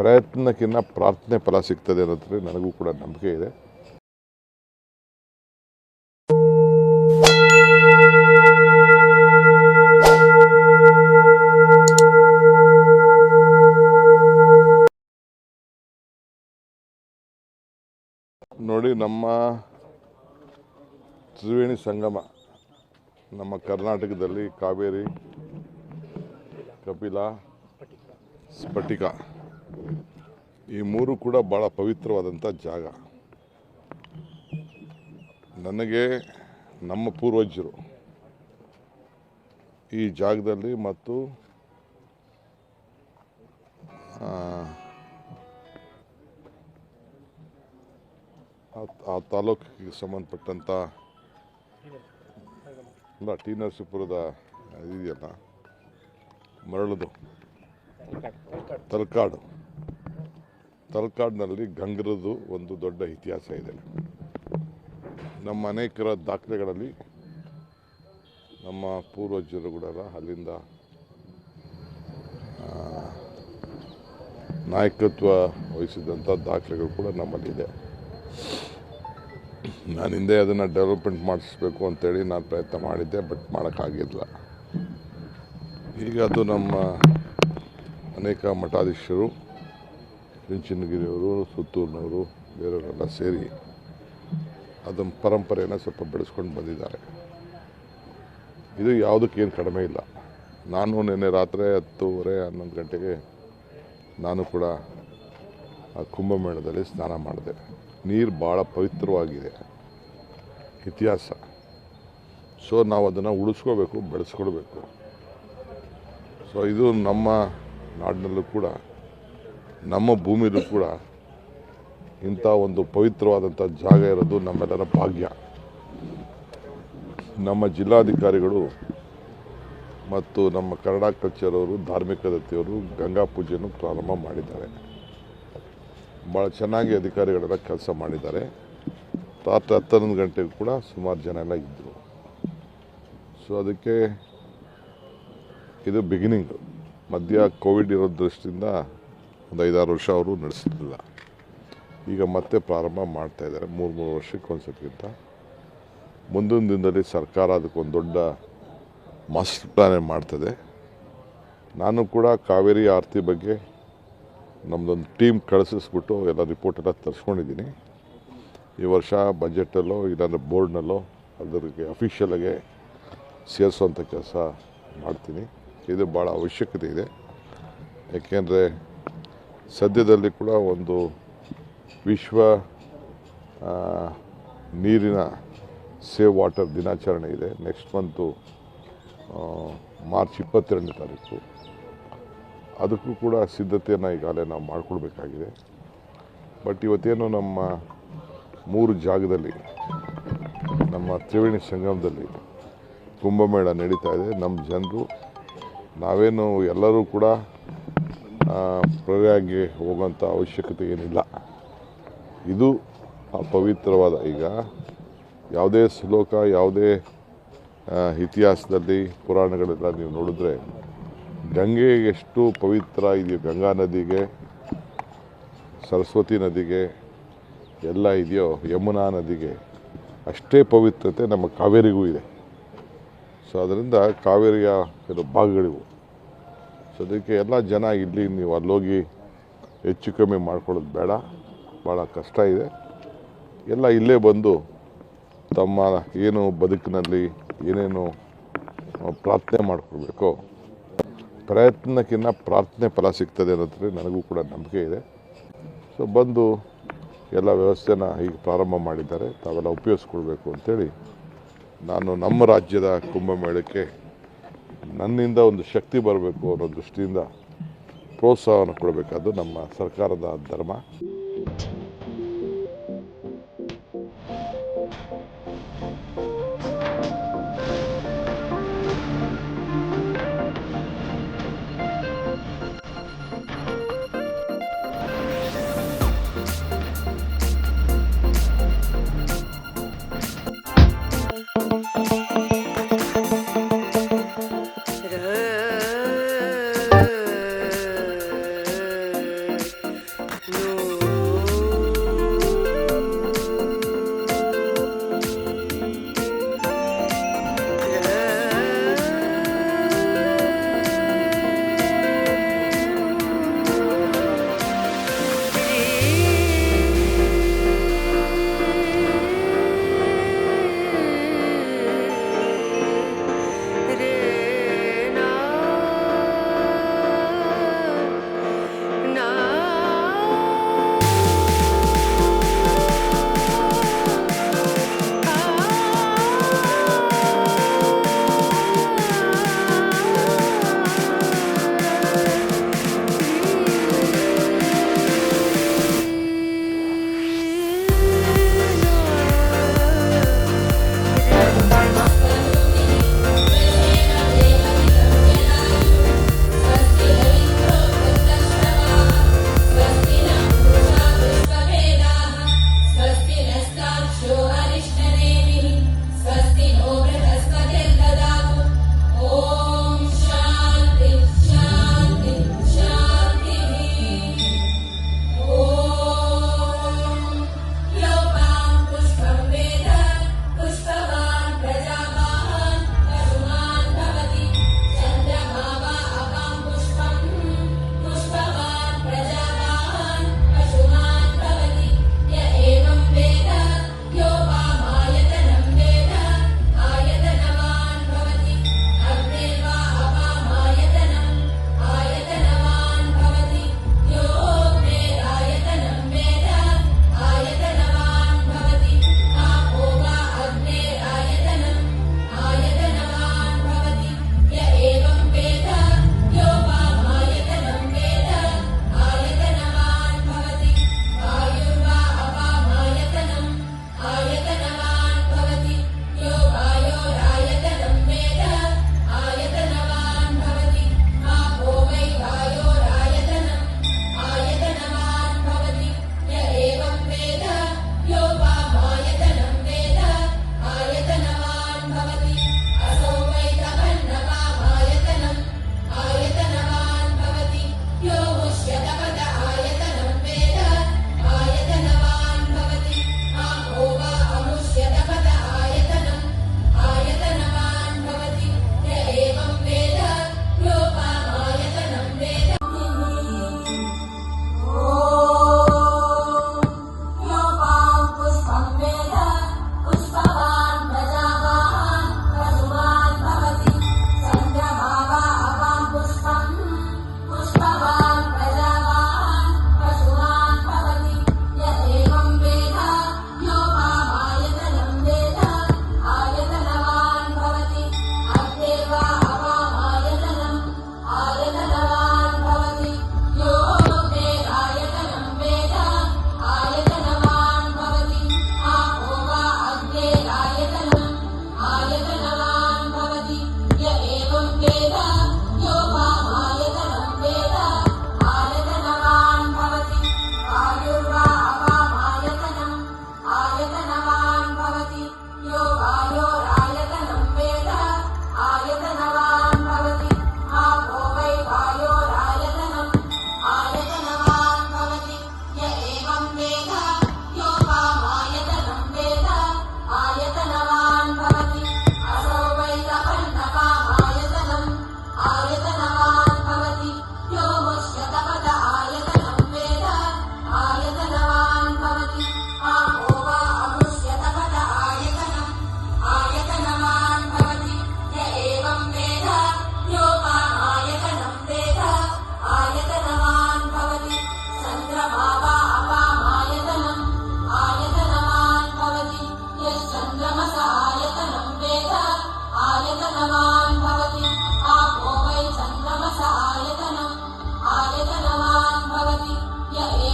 ಪ್ರಯತ್ನಕ್ಕಿಂತ ಪ್ರಾರ್ಥನೆ ಫಲ ಸಿಗ್ತದೆ ಅನ್ನೋದ್ರಲ್ಲಿ ನನಗೂ ಕೂಡ ನಂಬಿಕೆ ಇದೆ. ನೋಡಿ ನಮ್ಮ ತ್ರಿವೇಣಿ ಸಂಗಮ, ನಮ್ಮ ಕರ್ನಾಟಕದಲ್ಲಿ ಕಾವೇರಿ, ಕಪಿಲ, ಸ್ಫಟಿಕ. ಈ ಮೂರು ಕೂಡ ಭಾಳ ಪವಿತ್ರವಾದಂಥ ಜಾಗ. ನನಗೆ ನಮ್ಮ ಪೂರ್ವಜರು ಈ ಜಾಗದಲ್ಲಿ ಮತ್ತು ಆ, ತಾಲೂಕಿಗೆ ಸಂಬಂಧಪಟ್ಟಂಥ ಅಲ್ಲ ಟಿ ನರಸೀಪುರದ ಇದೆಯಲ್ಲ ಮರಳದು ತಲಕಾಡು. ತಲಕಾಡಿನಲ್ಲಿ ಗಂಗರದು ಒಂದು ದೊಡ್ಡ ಇತಿಹಾಸ ಇದೆ. ನಮ್ಮ ಅನೇಕರ ದಾಖಲೆಗಳಲ್ಲಿ ನಮ್ಮ ಪೂರ್ವಜರು ಕೂಡ ಅಲ್ಲಿಂದ ನಾಯಕತ್ವ ವಹಿಸಿದಂಥ ದಾಖಲೆಗಳು ಕೂಡ ನಮ್ಮಲ್ಲಿದೆ. ನಾನು ಹಿಂದೆ ಅದನ್ನು ಡೆವಲಪ್ಮೆಂಟ್ ಮಾಡಿಸ್ಬೇಕು ಅಂತೇಳಿ ನಾನು ಪ್ರಯತ್ನ ಮಾಡಿದ್ದೆ, ಬಟ್ ಮಾಡೋಕ್ಕಾಗಿಲ್ಲ. ಈಗ ಅದು ನಮ್ಮ ಅನೇಕ ಮಠಾಧೀಶರು ಚಿಂಚನಗಿರಿಯವರು ಸುತ್ತೂರಿನವರು, ಬೇರೆಯವರೆಲ್ಲ ಸೇರಿ ಅದನ್ನು ಪರಂಪರೆಯನ್ನು ಸ್ವಲ್ಪ ಬೆಳೆಸ್ಕೊಂಡು ಬಂದಿದ್ದಾರೆ. ಇದು ಯಾವುದಕ್ಕೇನು ಕಡಿಮೆ ಇಲ್ಲ. ನಾನು ನಿನ್ನೆ ರಾತ್ರಿ ಹತ್ತೂವರೆ, ಹನ್ನೊಂದು ಗಂಟೆಗೆ ನಾನು ಕೂಡ ಆ ಕುಂಭಮೇಳದಲ್ಲಿ ಸ್ನಾನ ಮಾಡಿದೆ. ನೀರು ಭಾಳ ಪವಿತ್ರವಾಗಿದೆ. ಇತಿಹಾಸ. ಸೊ ನಾವು ಅದನ್ನು ಉಳಿಸ್ಕೋಬೇಕು, ಬೆಳೆಸ್ಕೊಳ್ಬೇಕು. ಸೊ ಇದು ನಮ್ಮ ನಾಡಿನಲ್ಲೂ ಕೂಡ ನಮ್ಮ ಭೂಮಿಯಲ್ಲೂ ಕೂಡ ಇಂಥ ಒಂದು ಪವಿತ್ರವಾದಂಥ ಜಾಗ ಇರೋದು ನಮ್ಮೆಲ್ಲರ ಭಾಗ್ಯ. ನಮ್ಮ ಜಿಲ್ಲಾಧಿಕಾರಿಗಳು ಮತ್ತು ನಮ್ಮ ಕನ್ನಡ ಕಲ್ಚರ್ ಅವರು ಧಾರ್ಮಿಕ ದತ್ತಿಯವರು ಗಂಗಾ ಪೂಜೆಯನ್ನು ಪ್ರಾರಂಭ ಮಾಡಿದ್ದಾರೆ. ಭಾಳ ಚೆನ್ನಾಗಿ ಅಧಿಕಾರಿಗಳೆಲ್ಲ ಕೆಲಸ ಮಾಡಿದ್ದಾರೆ. ರಾತ್ರಿ ಹತ್ತೊಂದು ಗಂಟೆಗೂ ಕೂಡ ಸುಮಾರು ಜನ ಎಲ್ಲ ಇದ್ದರು ಸೊ ಅದಕ್ಕೆ ಇದು ಬಿಗಿನಿಂಗು ಮಧ್ಯ ಕೋವಿಡ್ ಇರೋ ದೃಷ್ಟಿಯಿಂದ ಒಂದು ಐದಾರು ವರ್ಷ ಅವರು ನಡೆಸ್ತಿಲ್ಲ ಈಗ ಮತ್ತೆ ಪ್ರಾರಂಭ ಮಾಡ್ತಾ ಇದ್ದಾರೆ. ಮೂರು ಮೂರು ವರ್ಷಕ್ಕೆ ಒಂದ್ಸತಿಗಿಂತ ಮುಂದಿನ ದಿನದಲ್ಲಿ ಸರ್ಕಾರ ಅದಕ್ಕೊಂದು ದೊಡ್ಡ ಮಾಸ್ಟರ್ ಪ್ಲಾನ್ ಮಾಡ್ತದೆ. ನಾನು ಕೂಡ ಕಾವೇರಿ ಆರತಿ ಬಗ್ಗೆ ನಮ್ಮದೊಂದು ಟೀಮ್ ಕಳಿಸಿಸ್ಬಿಟ್ಟು ಎಲ್ಲ ರಿಪೋರ್ಟ್ ಎಲ್ಲ ತರಿಸ್ಕೊಂಡಿದ್ದೀನಿ. ಈ ವರ್ಷ ಬಜೆಟಲ್ಲೋ ಇಲ್ಲಾಂದರೆ ಬೋರ್ಡ್ನಲ್ಲೋ ಅದರಿಗೆ ಅಫಿಷಿಯಲಾಗೆ ಸೇರಿಸುವಂಥ ಕೆಲಸ ಮಾಡ್ತೀನಿ. ಇದು ಭಾಳ ಅವಶ್ಯಕತೆ ಇದೆ. ಯಾಕೆಂದರೆ ಸದ್ಯದಲ್ಲಿ ಕೂಡ ಒಂದು ವಿಶ್ವ ನೀರಿನ ಸೇವ್ ವಾಟರ್ ದಿನಾಚರಣೆ ಇದೆ. ನೆಕ್ಸ್ಟ್ ಮಂತು ಮಾರ್ಚ್ ಇಪ್ಪತ್ತೆರಡನೇ ತಾರೀಕು. ಅದಕ್ಕೂ ಕೂಡ ಸಿದ್ಧತೆಯನ್ನು ಈಗಾಗಲೇ ನಾವು ಮಾಡಿಕೊಡ್ಬೇಕಾಗಿದೆ ಬಟ್ ಇವತ್ತೇನು ನಮ್ಮ ಮೂರು ಜಾಗದಲ್ಲಿ, ನಮ್ಮ ತ್ರಿವೇಣಿ ಸಂಗಮದಲ್ಲಿ ಕುಂಭಮೇಳ ನಡೀತಾ ಇದೆ. ನಮ್ಮ ಜನರು, ನಾವೇನು ಎಲ್ಲರೂ ಕೂಡ ಪ್ರಯಾಗ್ಗೆ ಹೋಗುವಂಥ ಅವಶ್ಯಕತೆ ಏನಿಲ್ಲ. ಇದು ಪವಿತ್ರವಾದ ಈಗ ಯಾವುದೇ ಶ್ಲೋಕ, ಯಾವುದೇ ಇತಿಹಾಸದಲ್ಲಿ, ಪುರಾಣಗಳೆಲ್ಲ ನೀವು ನೋಡಿದ್ರೆ ಗಂಗೆ ಎಷ್ಟು ಪವಿತ್ರ ಇದೆಯೋ, ಗಂಗಾ ನದಿಗೆ, ಸರಸ್ವತಿ ನದಿಗೆ, ಎಲ್ಲ ಇದೆಯೋ, ಯಮುನಾ ನದಿಗೆ, ಅಷ್ಟೇ ಪವಿತ್ರತೆ ನಮ್ಮ ಕಾವೇರಿಗೂ ಇದೆ. ಸೊ ಅದರಿಂದ ಕಾವೇರಿಯ ಕೆಲವು ಭಾಗಗಳಿವು. ಸೊ ಅದಕ್ಕೆ ಎಲ್ಲ ಜನ ಇಲ್ಲಿ ನೀವು ಅಲ್ಲೋಗಿ ಹೆಚ್ಚು ಕಮ್ಮಿ ಮಾಡ್ಕೊಳ್ಳೋದು ಬೇಡ. ಭಾಳ ಕಷ್ಟ ಇದೆ. ಎಲ್ಲ ಇಲ್ಲೇ ಬಂದು ತಮ್ಮ ಏನು ಬದುಕಿನಲ್ಲಿ ಏನೇನು ಪ್ರಾರ್ಥನೆ ಮಾಡಿಕೊಡ್ಬೇಕು ಪ್ರಯತ್ನಕ್ಕಿಂತ ಪ್ರಾರ್ಥನೆ ಫಲ ಸಿಗ್ತದೆ ಅನ್ನೋದ್ರೆ ನನಗೂ ಕೂಡ ನಂಬಿಕೆ ಇದೆ. ಸೊ ಬಂದು ಎಲ್ಲ ವ್ಯವಸ್ಥೆನ ಈಗ ಪ್ರಾರಂಭ ಮಾಡಿದ್ದಾರೆ. ತಾವೆಲ್ಲ ಉಪಯೋಗಿಸ್ಕೊಳ್ಬೇಕು ಅಂಥೇಳಿ ನಾನು ನಮ್ಮ ರಾಜ್ಯದ ಕುಂಭಮೇಳಕ್ಕೆ ನನ್ನಿಂದ ಒಂದು ಶಕ್ತಿ ಬರಬೇಕು ಅನ್ನೋ ದೃಷ್ಟಿಯಿಂದ ಪ್ರೋತ್ಸಾಹವನ್ನು ಕೊಡಬೇಕಾದ್ದು ನಮ್ಮ ಸರ್ಕಾರದ ಧರ್ಮ.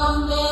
Amen.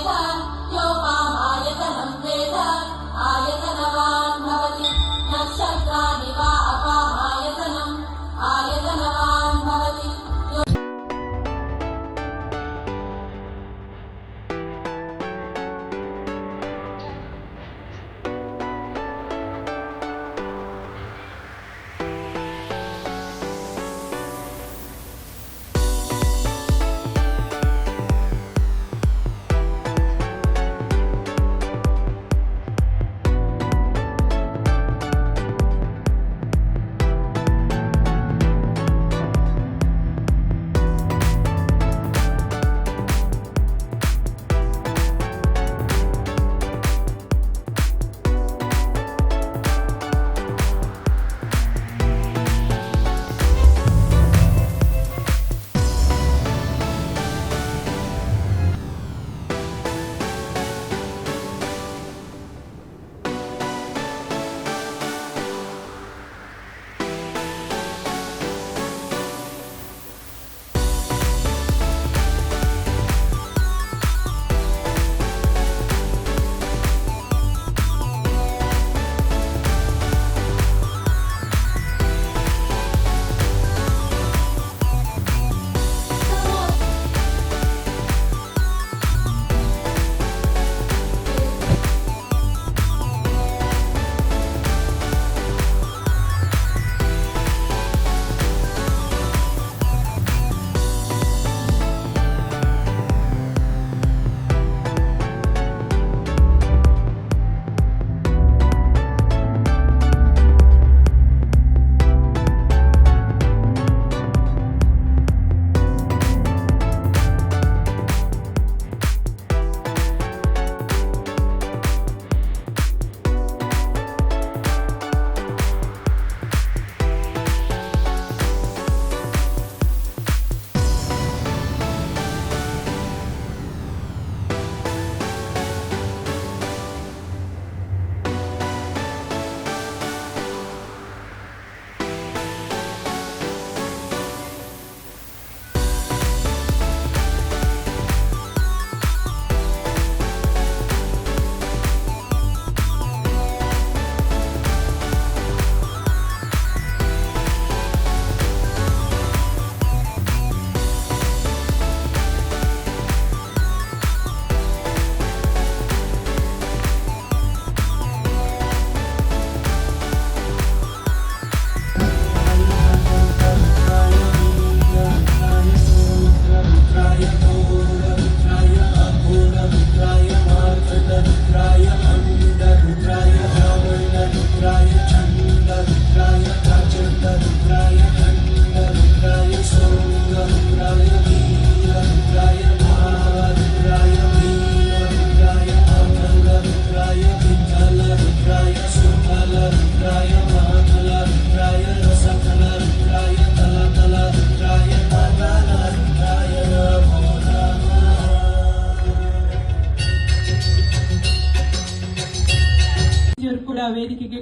ವೇದಿಕೆಗೆ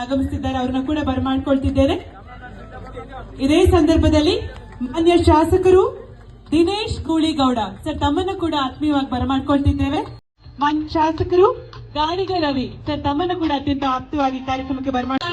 ಆಗಮಿಸುತ್ತಿದ್ದಾರೆ, ಅವ್ರನ್ನ ಕೂಡ ಬರಮಾಡ್ಕೊಳ್ತಿದ್ದೇನೆ. ಇದೇ ಸಂದರ್ಭದಲ್ಲಿ ಮಾನ್ಯ ಶಾಸಕರು ದಿನೇಶ್ ಗೂಳಿಗೌಡ, ಸರ್, ತಮ್ಮನ್ನು ಕೂಡ ಆತ್ಮೀಯವಾಗಿ ಬರಮಾಡ್ಕೊಳ್ತಿದ್ದೇವೆ. ಮಾನ್ಯ ಶಾಸಕರು ಗಾಣಿಗ ರವಿ, ಸರ್, ತಮ್ಮನ್ನು ಕೂಡ ಅತ್ಯಂತ ಆಪ್ತವಾಗಿ ಕಾರ್ಯಕ್ರಮಕ್ಕೆ ಬರಮಾಡ್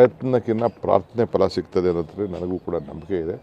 ಪ್ರಯತ್ನಕ್ಕಿಂತ ಪ್ರಾರ್ಥನೆ ಫಲ ಸಿಗ್ತದೆ ಅನ್ನೋದ್ರಲ್ಲಿ ನನಗೂ ಕೂಡ ನಂಬಿಕೆ ಇದೆ.